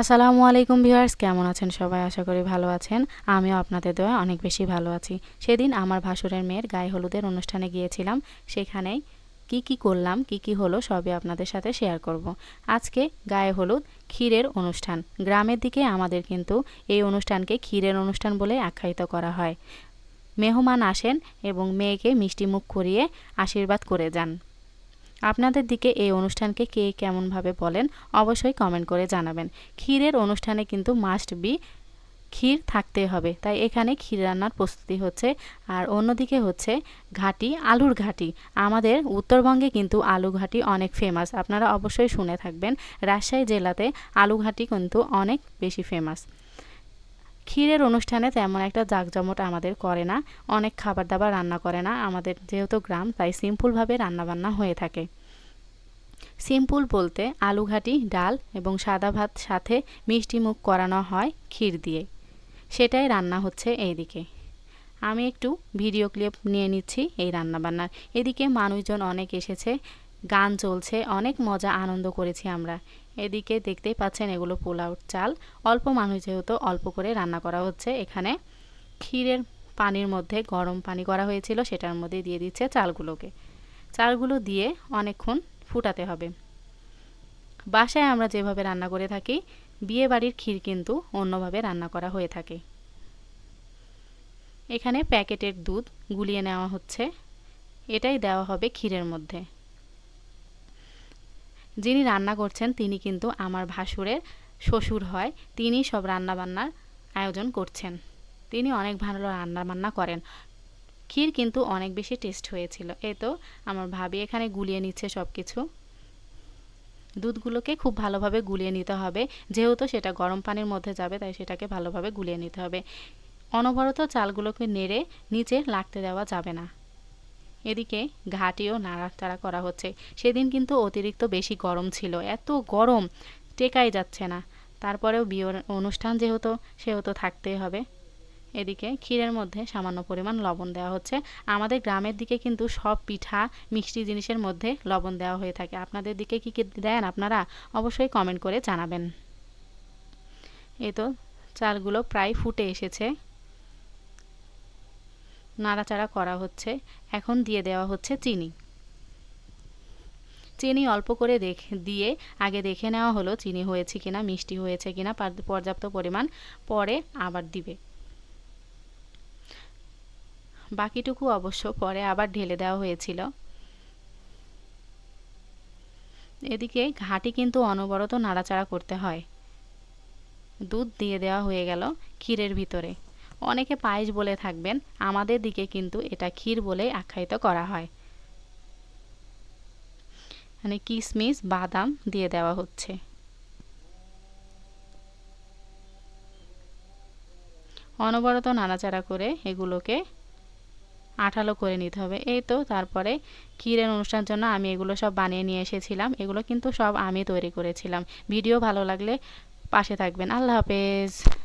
আসসালামু আলাইকুম ভিউয়ার্স, কেমন আছেন সবাই? আশা করি ভালো আছেন। আমিও আপনাদের দোয়া অনেক বেশি ভালো আছি। সেদিন আমার ভাসুরের মেয়ের গায়ে হলুদের অনুষ্ঠানে গিয়েছিলাম। সেখানেই কি কি করলাম, কি কি হলো সবই আপনাদের সাথে শেয়ার করব। আজকে গায়ে হলুদ, ক্ষীরের অনুষ্ঠান। গ্রামের দিকে আমাদের কিন্তু এই অনুষ্ঠানকে ক্ষীরের অনুষ্ঠান বলে আখ্যায়িত করা হয়। মেহমান আসেন এবং মেয়েকে মিষ্টি মুখ করিয়ে আশীর্বাদ করে যান। আপনাদের দিকে এই অনুষ্ঠানকে কে কেমনভাবে বলেন অবশ্যই কমেন্ট করে জানাবেন। ক্ষীরের অনুষ্ঠানে কিন্তু মাস্ট বি ক্ষীর থাকতে হবে, তাই এখানে ক্ষীর রান্নার প্রস্তুতি হচ্ছে। আর অন্যদিকে হচ্ছে ঘাটি, আলুর ঘাটি। আমাদের উত্তরবঙ্গে কিন্তু আলু ঘাটি অনেক ফেমাস আপনারা অবশ্যই শুনে থাকবেন। রাজশাহী জেলাতে আলু ঘাটি কিন্তু অনেক বেশি ফেমাস ক্ষীরের অনুষ্ঠানে তেমন একটা জাঁকজমট আমাদের করে না, অনেক খাবার দাবার রান্না করে না, আমাদের যেহেতু গ্রাম, তাই সিম্পলভাবে রান্নাবান্না হয়ে থাকে। সিম্পল বলতে আলু ঘাটি ডাল এবং সাদা ভাত সাথে মিষ্টি মুখ করানো হয় ক্ষীর দিয়ে। সেটাই রান্না হচ্ছে এইদিকে। আমি একটু ভিডিও ক্লিপ নিয়ে নিচ্ছি এই রান্নাবান্নার। এদিকে মানুষজন অনেক এসেছে, গান চলছে, অনেক মজা, আনন্দ করেছি আমরা। এদিকে দেখতেই পাচ্ছেন এগুলো পোলাওর চাল। অল্প মানুষ যেহেতু অল্প করে রান্না করা হচ্ছে, এখানে ক্ষীরের পানির মধ্যে গরম পানি করা হয়েছিল, সেটার মধ্যে দিয়ে দিচ্ছে চালগুলোকে। চালগুলো দিয়ে অনেকক্ষণ ফুটাতে হবে। বাসায় আমরা যেভাবে রান্না করে থাকি বিয়ে বাড়ির ক্ষীর কিন্তু অন্যভাবে রান্না করা হয়ে থাকে। এখানে প্যাকেটের দুধ গুলিয়ে নেওয়া হচ্ছে। এটাই দেওয়া হবে ক্ষীরের মধ্যে। যিনি রান্না করছেন, তিনি কিন্তু আমার ভাসুরের শ্বশুর হয়। তিনি সব রান্নাবান্নার আয়োজন করছেন। তিনি অনেক ভালো রান্না বান্না করেন। ক্ষীর কিন্তু অনেক বেশি টেস্ট হয়েছিল। এই তো আমার ভাবি এখানে গুলিয়ে নিচ্ছে সব কিছু দুধগুলোকে খুব ভালোভাবে গুলিয়ে নিতে হবে। যেহেতু সেটা গরম পানির মধ্যে যাবে, তাই সেটাকে ভালোভাবে গুলিয়ে নিতে হবে। অনবরত চালগুলোকে নেড়ে নিচে লাগতে দেওয়া যাবে না। এদিকে ঘাটিও নাড়াচাড়া করা হচ্ছে। সেদিন কিন্তু অতিরিক্ত বেশি গরম ছিল। এত গরম, টেকাই যাচ্ছে না। তারপরেও বিয়ের অনুষ্ঠান যেহেতু, সেহেতু থাকতেই হবে। এদিকে ক্ষীরের মধ্যে সামান্য পরিমাণ লবণ দেওয়া হচ্ছে। আমাদের গ্রামের দিকে কিন্তু সব পিঠা, মিষ্টি জিনিসের মধ্যে লবণ দেওয়া হয়ে থাকে। আপনাদের দিকে কী কী দেন আপনারা, অবশ্যই কমেন্ট করে জানাবেন। এই তো চালগুলো প্রায় ফুটে এসেছে। নাড়াচাড়া করা হচ্ছে। এখন দিয়ে দেওয়া হচ্ছে চিনি। চিনি অল্প করে দেখে, দিয়ে আগে দেখে নেওয়া হলো চিনি হয়েছে কিনা, মিষ্টি হয়েছে কিনা পর্যাপ্ত পরিমাণ। পরে আবার দিবে। বাকিটুকু অবশ্য পরে আবার ঢেলে দেওয়া হয়েছিল। এদিকে ঘাটি কিন্তু অনবরত নাড়াচাড়া করতে হয়। দুধ দিয়ে দেওয়া হয়ে গেল ক্ষীরের ভিতরে। অনেকে পায়েস বলে থাকবেন, আমাদের দিকে কিন্তু এটা ক্ষীর বলেই আখ্যায়িত করা হয়। মানে কিশমিশ বাদাম দিয়ে দেওয়া হচ্ছে। অনবরত নাড়াচাড়া করে এগুলোকে আঠালো করে নিতে হবে। এই তো, তারপরে ক্ষীরের অনুষ্ঠানের জন্য আমি এগুলো সব বানিয়ে নিয়ে এসেছিলাম। এগুলো কিন্তু সব আমি তৈরি করেছিলাম। ভিডিও ভালো লাগলে পাশে থাকবেন। আল্লাহ হাফেজ।